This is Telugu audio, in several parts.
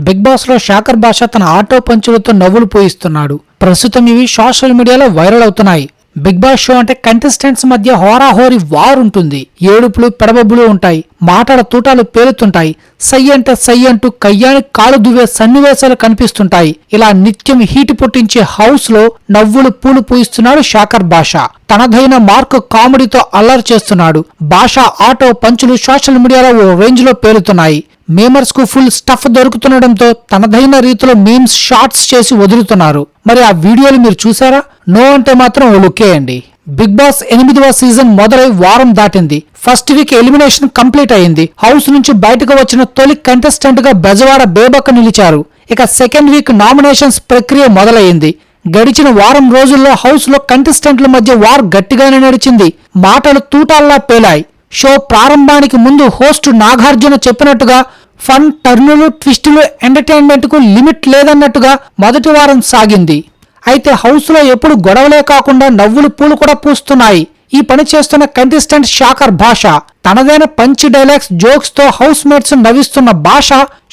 బిగ్ బాస్లో శాకర్ భాష తన ఆటో పంచులతో నవ్వులు పోయిస్తున్నాడు. ప్రస్తుతం ఇవి సోషల్ మీడియాలో వైరల్ అవుతున్నాయి. బిగ్ బాస్ షో అంటే కంటెస్టెంట్స్ మధ్య హోరాహోరీ వార్ ఉంటుంది. ఏడుపులు పెడబబ్బులు ఉంటాయి. మాటల తూటాలు పేలుతుంటాయి. సై అంటే సై అంటూ కయ్యాని కాలు దువ్వే సన్నివేశాలు కనిపిస్తుంటాయి. ఇలా నిత్యం హీట్ పుట్టించే హౌస్లో నవ్వులు పూలు పూయిస్తున్నాడు షాకర్ భాష తనదైన మార్క్ కామెడీతో అల్లరి చేస్తున్నాడు. భాష ఆటో పంచులు సోషల్ మీడియాలో ఓ రేంజ్లో పేలుతున్నాయి. మేమర్స్కు ఫుల్ స్టఫ్ దొరుకుతుండటంతో తనదైన రీతిలో మీమ్స్ షార్ట్స్ చేసి వదులుతున్నారు. మరి ఆ వీడియోలు మీరు చూసారా? నో అంటే మాత్రం ఓ లుక్కేయండి బిగ్ బాస్ ఎనిమిదవ సీజన్ మొదలై వారం దాటింది. ఫస్ట్ వీక్ ఎలిమినేషన్ కంప్లీట్ అయింది. హౌస్ నుంచి బయటకు వచ్చిన తొలి కంటెస్టెంట్గా బెజవాడ బేబక్క నిలిచారు. ఇక సెకండ్ వీక్ నామినేషన్స్ ప్రక్రియ మొదలైంది గడిచిన వారం రోజుల్లో హౌస్లో కంటెస్టెంట్ల మధ్య వార్ గట్టిగానే నడిచింది. మాటలు తూటాల్లా పేలాయి. షో ప్రారంభానికి ముందు హోస్ట్ నాగార్జున చెప్పినట్టుగా ఫన్ టర్నులు ట్విస్టులు ఎంటర్టైన్మెంట్కు లిమిట్ లేదన్నట్టుగా మొదటి వారం సాగింది. అయితే హౌస్లో ఎప్పుడు గొడవలే కాకుండా నవ్వులు పూలు కూడా పూస్తున్నాయి. ఈ పని చేస్తున్న కంటెస్టెంట్ షాకర్ భాష తనదైన పంచి డైలాగ్స్ జోక్స్తో హౌస్ మేట్స్ నవ్విస్తున్న భాష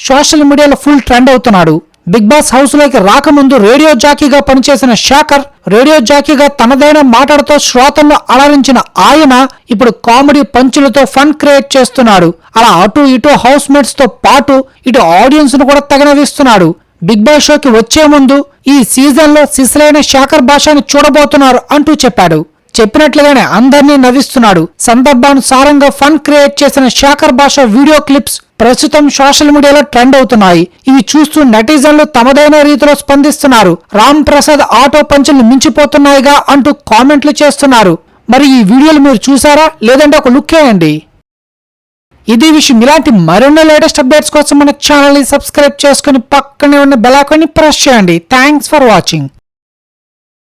సోషల్ మీడియాలో ఫుల్ ట్రెండ్ అవుతున్నాడు. బిగ్ బాస్ హౌస్లోకి రాకముందు రేడియో జాకీగా పనిచేసిన శాకర్ రేడియో జాకీగా తనదైన మాటలతో శ్రోతలను అలరించిన ఆయన ఇప్పుడు కామెడీ పంచులతో ఫన్ క్రియేట్ చేస్తున్నాడు. అలా అటు ఇటు హౌస్ మేట్స్తో పాటు ఇటు ఆడియన్స్ను కూడా తగనవిస్తున్నాడు. బిగ్ బాస్ షోకి వచ్చే ముందు ఈ సీజన్లో సిసలైన శాకర్ భాషని చూడబోతున్నారు అంటూ చెప్పాడు. చెప్పినట్లుగానే అందరినీ నవ్విస్తున్నాడు. సందర్భానుసారంగా ఫన్ క్రియేట్ చేసిన శాఖర్ భాష వీడియో క్లిప్స్ ప్రస్తుతం సోషల్ మీడియాలో ట్రెండ్ అవుతున్నాయి. ఇవి చూస్తూ నెటిజన్లు తమదైన రీతిలో స్పందిస్తున్నారు. రామ్ ప్రసాద్ ఆటో పంచులు మించిపోతున్నాయిగా అంటూ కామెంట్లు చేస్తున్నారు. మరి ఈ వీడియోలు మీరు చూసారా? లేదంటే ఒక లుక్ వేయండి. ఇది విషయం. ఇలాంటి మరిన్ని లేటెస్ట్ అప్డేట్స్ కోసం మన ఛానల్ని సబ్స్క్రైబ్ చేసుకుని పక్కనే ఉన్న బెలాకాన్ని ప్రెస్ చేయండి. Thanks for watching.